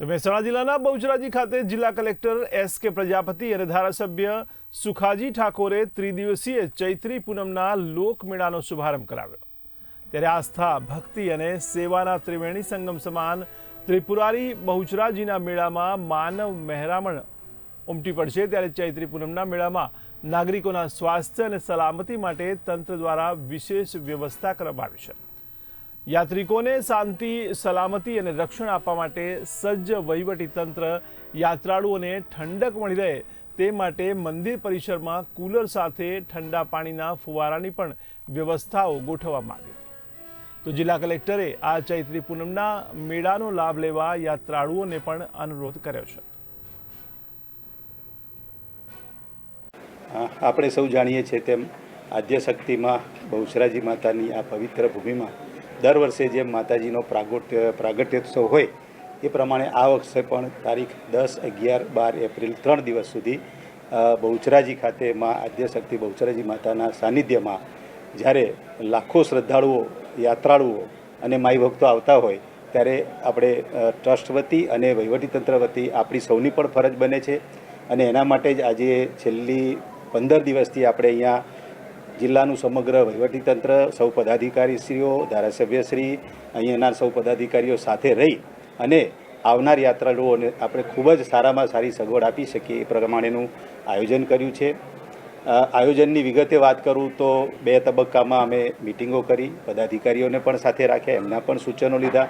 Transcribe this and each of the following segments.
તો મહેસાણા જિલ્લાના બહુચરાજી ખાતે જિલ્લા કલેક્ટર એસ કે પ્રજાપતિ અને ધારાસભ્ય સુખાજી ઠાકોરે ત્રિદિવસીય ચૈત્રી પૂનમના લોકમેળાનો શુભારંભ કરાવ્યો. ત્યારે આસ્થા, ભક્તિ અને સેવાના ત્રિવેણી સંગમ સમાન ત્રિપુરારી બહુચરાજીના મેળામાં માનવ મહેરામણ ઉમટી પડશે. ત્યારે ચૈત્રી પૂનમના મેળામાં નાગરિકોના સ્વાસ્થ્ય અને સલામતી માટે તંત્ર દ્વારા વિશેષ વ્યવસ્થા કરવામાં આવી છે. યાત્રિકોને શાંતિ, સલામતી અને રક્ષણ આપવા માટે સજ્જ વહીવટીતંત્ર યાત્રાળુઓને ઠંડક મળી રહે તે માટે મંદિર પરિસરમાં કુલર સાથે ઠંડા પાણીના ફુવારાની પણ વ્યવસ્થાઓ ગોઠવવામાં આવી. તો જિલ્લા કલેક્ટરે આ ચૈત્રી પૂનમના મેળાનો લાભ લેવા યાત્રાળુઓને પણ અનુરોધ કર્યો છે. આપણે સૌ જાણીએ છીએ તેમ આદ્યશક્તિમાં બહુચરાજી માતાની આ પવિત્ર ભૂમિમાં દર વર્ષે જેમ માતાજીનો પ્રાગટ્ય, પ્રાગટ્યોત્સવ હોય, એ પ્રમાણે આ વખતે પણ તારીખ દસ, અગિયાર, બાર એપ્રિલ ત્રણ દિવસ સુધી બહુચરાજી ખાતે માં આદ્યશક્તિ બહુચરાજી માતાના સાનિધ્યમાં જ્યારે લાખો શ્રદ્ધાળુઓ, યાત્રાળુઓ અને માઈ ભક્તો આવતા હોય, ત્યારે આપણે ટ્રસ્ટ વતી અને વહીવટીતંત્ર વતી આપણી સૌની પણ ફરજ બને છે. અને એના માટે જ આજે છેલ્લી પંદર દિવસથી આપણે અહીંયા જિલ્લાનું સમગ્ર વહીવટીતંત્ર, સૌ પદાધિકારીશ્રીઓ, ધારાસભ્યશ્રી, અહીંયાના સૌ પદાધિકારીઓ સાથે રહી અને આવનાર યાત્રાળુઓને આપણે ખૂબ જ સારામાં સારી સગવડ આપી શકીએ એ પ્રમાણેનું આયોજન કર્યું છે. આયોજનની વિગતે વાત કરું તો બે તબક્કામાં અમે મિટિંગો કરી, પદાધિકારીઓને પણ સાથે રાખ્યા, એમના પણ સૂચનો લીધા.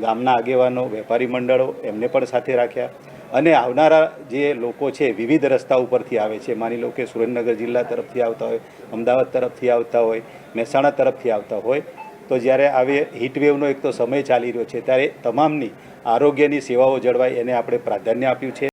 ગામના આગેવાનો, વેપારી મંડળો એમને પણ સાથે રાખ્યા. અને આવનારા જે લોકો છે, વિવિધ રસ્તા ઉપરથી આવે છે. માની લો કે સુરેન્દ્રનગર જિલ્લા તરફથી આવતા હોય, અમદાવાદ તરફથી આવતા હોય, મહેસાણા તરફથી આવતા હોય, તો જ્યારે આવે હીટવેવનો એક તો સમય ચાલી રહ્યો છે, ત્યારે તમામની આરોગ્યની સેવાઓ જળવાય, એને આપણે પ્રાધાન્ય આપ્યું છે.